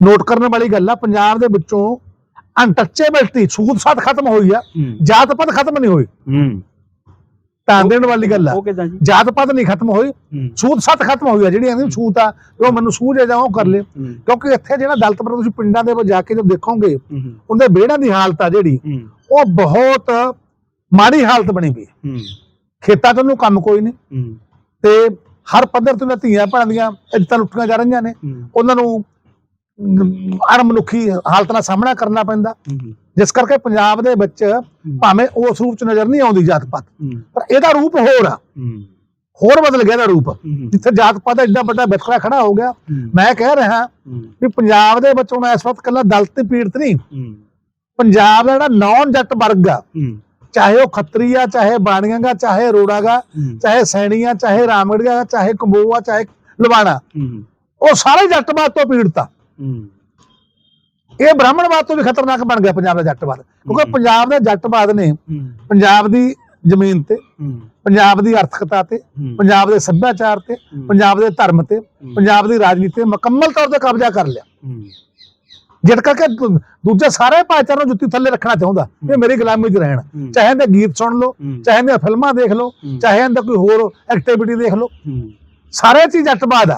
Note ਕਰਨ ਵਾਲੀ ਗੱਲ ਆ ਪੰਜਾਬ ਦੇ ਵਿੱਚੋਂ ਅਨਟੱਚੇਬਿਲਟੀ ਸਾਤ ਖਤਮ ਹੋਈ ਆ ਹੂੰ। ਜਾਤ ਪਾਤ ਖਤਮ ਨਹੀਂ ਹੋਈ। ਹੂੰ। ਤਾਂ ਦੇਣ ਵਾਲੀ ਗੱਲ ਆ ਉਹ ਕਿਦਾਂ ਜੀ? ਜਾਤ ਪਾਤ ਨਹੀਂ ਖਤਮ ਹੋਈ ਸਾਤ ਖਤਮ ਹੋਈ ਆ ਜਿਹੜੀ ਆਂਦੀ ਛੂਤ ਆ ਉਹ ਮੈਨੂੰ ਸੂਝ ਜਾ ਉਹ ਕਰ ਲੈ। ਹੂੰ। ਕਿਉਂਕਿ ਇੱਥੇ ਜਿਹੜਾ ਦਲਤ ਪਰ ਤੁਸੀਂ ਪਿੰਡਾਂ ਦੇ ਵਿੱਚ ਜਾ ਕੇ ਜੋ ਦੇਖੋਗੇ ਉਹਦੇ ਵਿਹੜਿਆਂ ਦੀ ਹਾਲਤ ਆ ਜਿਹੜੀ ਉਹ ਬਹੁਤ ਮਾੜੀ ਹਾਲਤ ਬਣੀ ਪਈ। ਖੇਤਾਂ 'ਚ ਉਹਨੂੰ ਕੰਮ ਕੋਈ ਨਹੀਂ। ਤੇ ਹਰ ਪੱਧਰ ਤੇ ਧੀਆਂ ਭੈਣਾਂ ਦੀਆਂ ਇੱਜ਼ਤਾਂ ਲੁੱਟੀਆਂ ਜਾ ਰਹੀਆਂ ਨੇ। ਉਹਨਾਂ ਨੂੰ ਅਣਮਨੁੱਖੀ ਹਾਲਤ ਦਾ ਸਾਹਮਣਾ ਕਰਨਾ ਪੈਂਦਾ। ਜਿਸ ਕਰਕੇ ਪੰਜਾਬ ਦੇ ਵਿੱਚ ਭਾਵੇਂ ਉਸ ਰੂਪ 'ਚ ਨਜ਼ਰ ਨਹੀਂ ਆਉਂਦੀ ਜਾਤ ਪਾਤ ਪਰ ਇਹਦਾ ਰੂਪ ਹੋਰ ਆ। ਹੋਰ ਬਦਲ ਗਿਆ ਇਹਦਾ ਰੂਪ। ਜਿੱਥੇ ਜਾਤ ਪਾਤ ਦਾ ਏਡਾ ਵੱਡਾ ਵਿਤਕਰਾ ਖੜਾ ਹੋ ਗਿਆ ਮੈਂ ਕਹਿ ਰਿਹਾ ਵੀ ਪੰਜਾਬ ਦੇ ਵਿੱਚ ਹੁਣ ਇਸ ਵਕਤ ਕੱਲਾ ਦਲਿਤ ਪੀੜਤ ਨਹੀਂ। ਪੰਜਾਬ ਦਾ ਜਿਹੜਾ ਨੌਨ ਜੱਟ ਵਰਗ ਆ ਚਾਹੇ ਉਹ ਖੱਤਰੀ ਆ ਚਾਹੇ ਬਾਣੀਆਂ ਗਾ ਚਾਹੇ ਅਰੋੜਾ ਗਾ ਹੂੰ। ਚਾਹੇ ਸੈਣੀਆਂ ਚਾਹੇ ਰਾਮਗੜੀਆ ਚਾਹੇ ਕੰਬੋਆ ਚਾਹੇ ਲਵਾਣਾ ਉਹ ਸਾਰੇ ਜੱਟਵਾਦ ਤੋਂ ਪੀੜਤ ਆ। ਇਹ ਬ੍ਰਾਹਮਣਵਾਦ ਤੋਂ ਵੀ ਖਤਰਨਾਕ ਬਣ ਗਿਆ ਪੰਜਾਬ ਦਾ ਜੱਟਵਾਦ ਕਿਉਂਕਿ। ਪੰਜਾਬ ਦੇ ਜੱਟਵਾਦ ਨੇ ਪੰਜਾਬ ਦੀ ਜ਼ਮੀਨ ਤੇ ਪੰਜਾਬ ਦੀ ਆਰਥਿਕਤਾ ਤੇ ਪੰਜਾਬ ਦੇ ਸੱਭਿਆਚਾਰ ਤੇ। ਪੰਜਾਬ ਦੇ ਧਰਮ ਤੇ ਪੰਜਾਬ ਦੀ ਰਾਜਨੀਤੀ ਤੇ ਮੁਕੰਮਲ ਤੌਰ ਤੇ ਕਬਜ਼ਾ ਕਰ ਲਿਆ। ਜਿਸ ਕਰਕੇ ਦੂਜੇ ਸਾਰੇ ਭਾਈਚਾਰੇ ਨੂੰ ਜੁੱਤੀ ਥੱਲੇ ਰੱਖਣਾ ਚਾਹੁੰਦਾ। ਇਹ ਮੇਰੀ ਗੁਲਾਮੀ 'ਚ ਰਹਿਣ। ਚਾਹੇ ਇਹਦੇ ਗੀਤ ਸੁਣ ਲਓ। ਚਾਹੇ ਇਹਦੀਆਂ ਫਿਲਮਾਂ ਦੇਖ ਲਓ। ਚਾਹੇ ਇਹਦਾ ਕੋਈ ਹੋਰ ਐਕਟੀਵਿਟੀ ਦੇਖ ਲਓ। ਸਾਰੇ ਚੀਜ਼ ਜੱਟਵਾਦ ਆ।